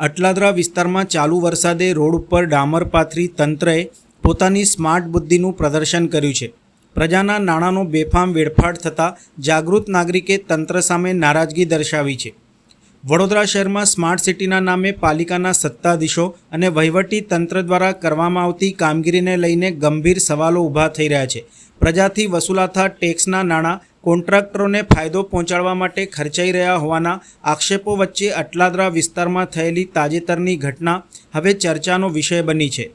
અટલાદરા વિસ્તારમાં ચાલુ વરસાદે રોડ ઉપર ડામર પાથરી તંત્રએ પોતાની સ્માર્ટ બુદ્ધિનું પ્રદર્શન કર્યું છે. પ્રજાના નાણાંનો બેફામ વેડફાટ થતાં જાગૃત નાગરિકે તંત્ર સામે નારાજગી દર્શાવી છે. વડોદરા શહેરમાં સ્માર્ટ સિટીના નામે પાલિકાના સત્તાધીશો અને વહીવટી તંત્ર દ્વારા કરવામાં આવતી કામગીરીને લઈને ગંભીર સવાલો ઊભા થઈ રહ્યા છે. પ્રજાથી વસૂલાતા ટેક્સના નાણાં કોન્ટ્રાક્ટરોને ફાયદો પહોંચાડવા માટે ખર્ચાઈ રહ્યા હોવાના આક્ષેપો વચ્ચે અટલાદરા વિસ્તારમાં થયેલી તાજેતરની ઘટના હવે ચર્ચાનો વિષય બની છે.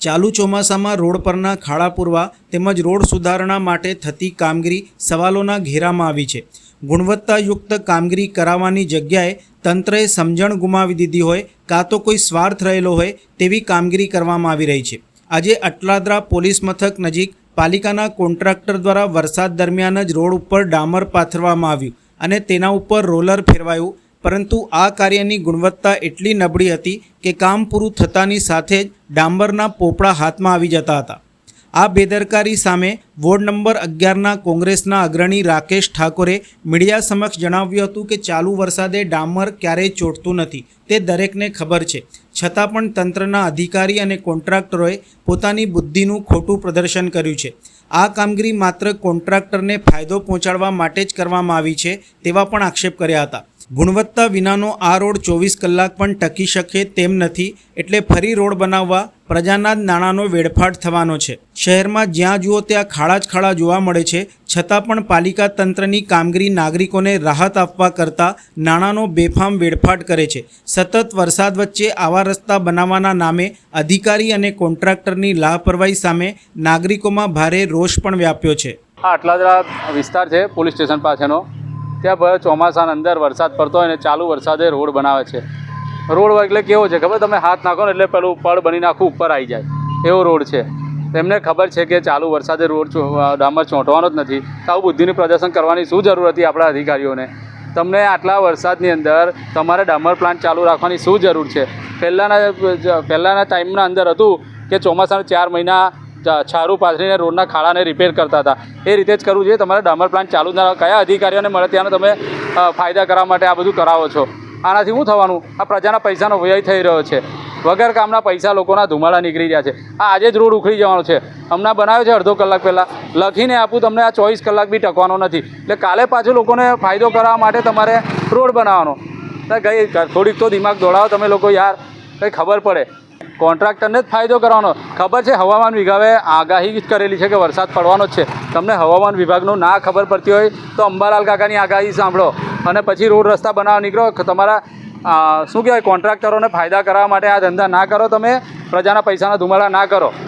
ચાલુ ચોમાસામાં રોડ પરના ખાડા પૂરવા તેમજ રોડ સુધારણા માટે થતી કામગીરી સવાલોના ઘેરામાં આવી છે. ગુણવત્તાયુક્ત કામગીરી કરાવવાની જગ્યાએ તંત્રએ સમજણ ગુમાવી દીધી હોય, કાં તો કોઈ સ્વાર્થ રહેલો હોય, તેવી કામગીરી કરવામાં આવી રહી છે. આજે અટલાદરા પોલીસ મથક નજીક પાલિકાના કોન્ટ્રાક્ટર દ્વારા વરસાદ દરમિયાન જ રોડ ઉપર ડામર પાથરવામાં આવ્યું અને તેના ઉપર રોલર ફેરવાયું. પરંતુ આ કાર્યની ગુણવત્તા એટલી નબળી હતી કે કામ પૂરું થતાની સાથે જ ડાંબરના પોપડા હાથમાં આવી જતા હતા. આ બેદરકારી સામે વોર્ડ નંબર અગિયારના કોંગ્રેસના અગ્રણી રાકેશ ઠાકોરે મીડિયા સમક્ષ જણાવ્યું હતું કે ચાલુ વરસાદે ડામર ક્યારેય ચોટતું નથી. તે દરેકને ખબર છે. છતાં પણ તંત્રના અધિકારી અને કોન્ટ્રાક્ટરોએ પોતાની બુદ્ધિનું ખોટું પ્રદર્શન કર્યું છે. આ કામગીરી માત્ર કોન્ટ્રાક્ટરને ફાયદો પહોંચાડવા માટે જ કરવામાં આવી છે તેવા પણ આક્ષેપ કર્યા હતા. ગુણવત્તા વિનાનો આ રોડ ચોવીસ કલાક પણ ટકી શકે તેમ નથી એટલે ફરી રોડ બનાવવા પ્રજાના જ નાણાંનો વેડફાટ થવાનો છે. શહેરમાં જ્યાં જુઓ ત્યાં ખાડા જ ખાડા જોવા મળે છે. છતાં પણ પાલિકા તંત્રની કામગીરી નાગરિકોને રાહત આપવા કરતાં નાણાંનો બેફામ વેડફાટ કરે છે. સતત વરસાદ વચ્ચે આવા રસ્તા બનાવવાના નામે અધિકારી અને કોન્ટ્રાક્ટરની લાપરવાહી સામે નાગરિકોમાં ભારે રોષ પણ વ્યાપ્યો છે. આ અટલાદરા વિસ્તાર છે, પોલીસ સ્ટેશન પાસેનો. ત્યાં ચોમાસાના અંદર વરસાદ પડતો હોય અને ચાલુ વરસાદે રોડ બનાવે છે. રોડ એટલે કેવો છે? ખબર? તમે હાથ નાખો ને એટલે પેલું પડ બની નાખું, ઉપર આવી જાય. એવો રોડ છે. એમને ખબર છે કે ચાલુ વરસાદે રોડ ડામર ચોંટવાનો જ નથી. તો આવું બુદ્ધિનું પ્રદર્શન કરવાની શું જરૂર હતી આપણા અધિકારીઓને? તમને આટલા વરસાદની અંદર તમારે ડામર પ્લાન્ટ ચાલુ રાખવાની શું જરૂર છે? પહેલાંના પહેલાંના ટાઈમના અંદર હતું કે ચોમાસાના ચાર મહિના છારું પાથરીને રોડના ખાડાને રિપેર કરતા હતા. એ રીતે જ કરવું જોઈએ. તમારે ડામર પ્લાન્ટ ચાલુ ના કયા અધિકારીઓને મળે? ત્યાંનો તમે ફાયદા કરવા માટે આ બધું કરાવો છો. આનાથી શું થવાનું? આ પ્રજાના પૈસાનો વ્યય થઈ રહ્યો છે. વગર કામના પૈસા લોકોના ધુમાડા નીકળી રહ્યા છે. આ આજે જ રોડ ઉખડી જવાનો છે. હમણાં બનાવ્યો છે અડધો કલાક પહેલાં. લખીને આપું તમને આ ચોવીસ કલાક બી ટકવાનો નથી. એટલે કાલે પાછું લોકોને ફાયદો કરાવવા માટે તમારે રોડ બનાવવાનો. ગઈ થોડીક તો દિમાગ દોડાવો. તમે લોકો યાર, કંઈ ખબર પડે. કોન્ટ્રાક્ટરને જ ફાયદો કરવાનો. ખબર છે, હવામાન વિભાગે આગાહી કરેલી છે કે વરસાદ પડવાનો જ છે. તમને હવામાન વિભાગનું ના ખબર પડતી હોય તો અંબાલાલ કાકાની આગાહી સાંભળો. અને પછી રોડ રસ્તા બનાવવા નીકળો. તમારા શું કહેવાય, કોન્ટ્રાક્ટરોને ફાયદા કરાવવા માટે આ ધંધા ના કરો. તમે પ્રજાના પૈસાના ધુમાડા ના કરો.